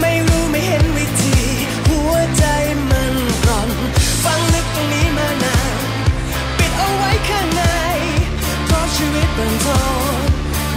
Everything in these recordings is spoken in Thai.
ไม่รู้ไม่เห็นวิธี หัวใจมันร้อนฟังลึกตรงนี้มานานปิดเอาไว้ข้างในเพราะชีวิตมันทอน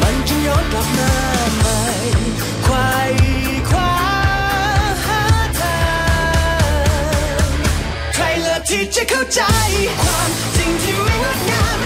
มันจึงย้อนกลับมาใหม่ควายควาหาทางใครเลิศที่จะเข้าใจ ความจริงที่ไม่งดงาม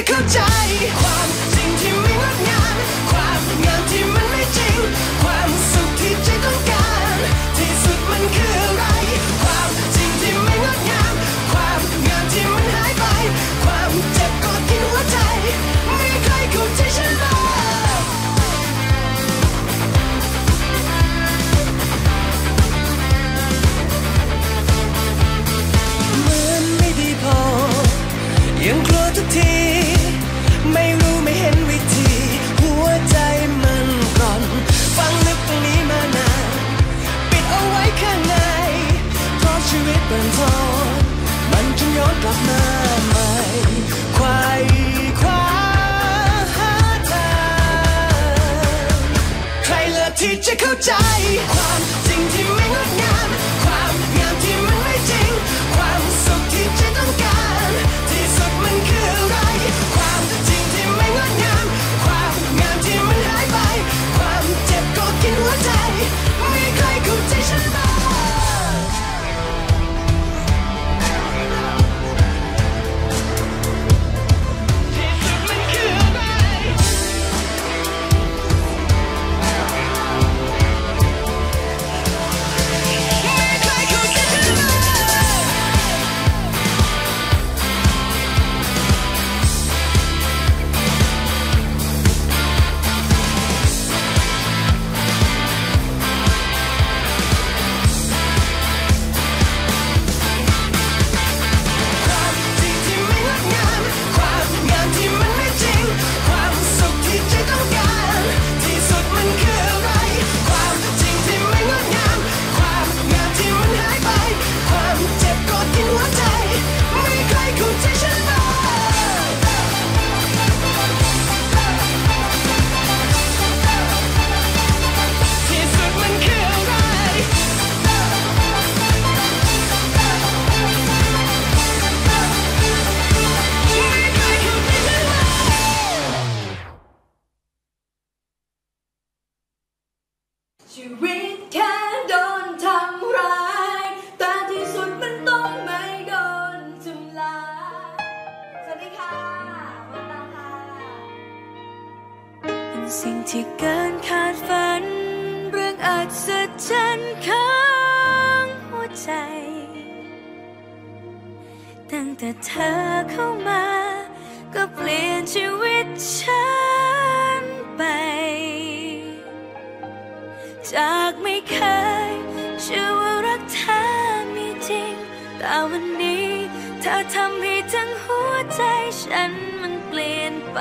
ะเข้าใจ ความจริงที่ไม่งดงามความงามที่มันไม่จริง ความสุขที่ใจต้องการ ที่สุดมันคืออะไร ความ เป็นโทษมันจึงย้อนกลับมาใหม่ควายคว้าหาทางใครเลือกที่จะเข้าใจความ ที่เกินคาดฝัน เรื่องอัศจรรย์ของหัวใจ ตั้งแต่เธอเข้ามา ก็เปลี่ยนชีวิตฉันไป จากไม่เคยเชื่อว่ารักเธอมีจริง แต่วันนี้เธอทำให้ทั้งหัวใจฉันมันเปลี่ยนไป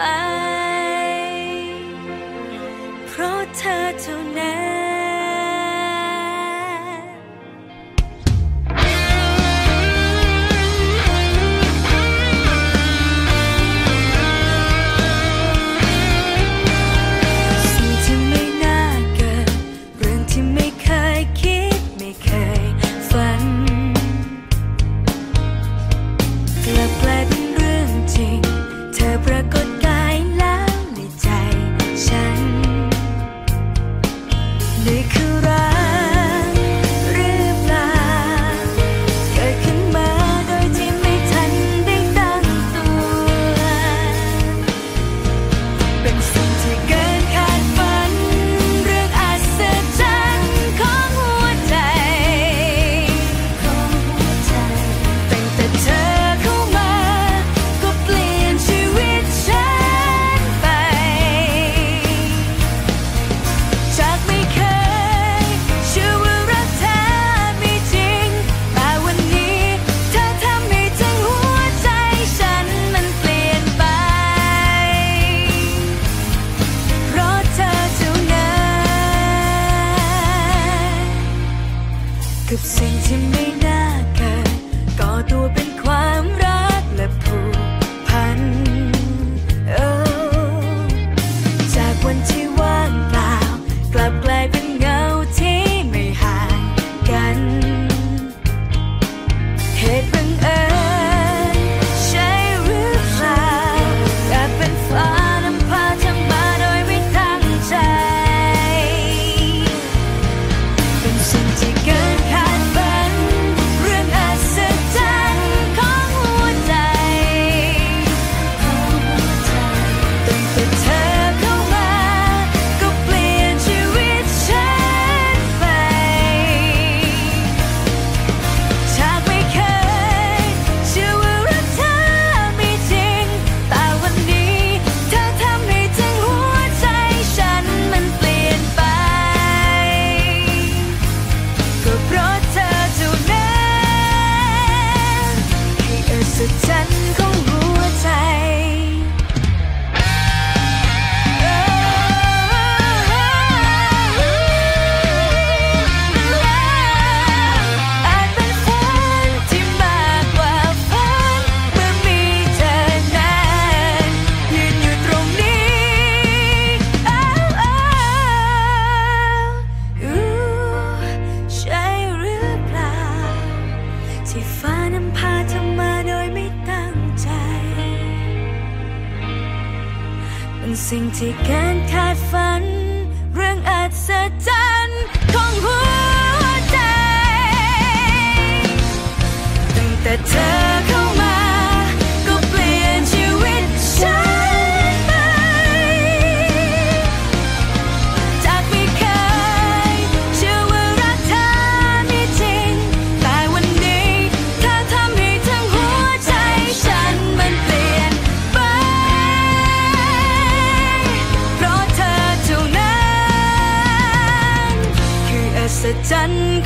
ที่เกินคาดฝัน เรื่องอัศจรรย์ของหัวใจตั้งแต่เธอ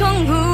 从不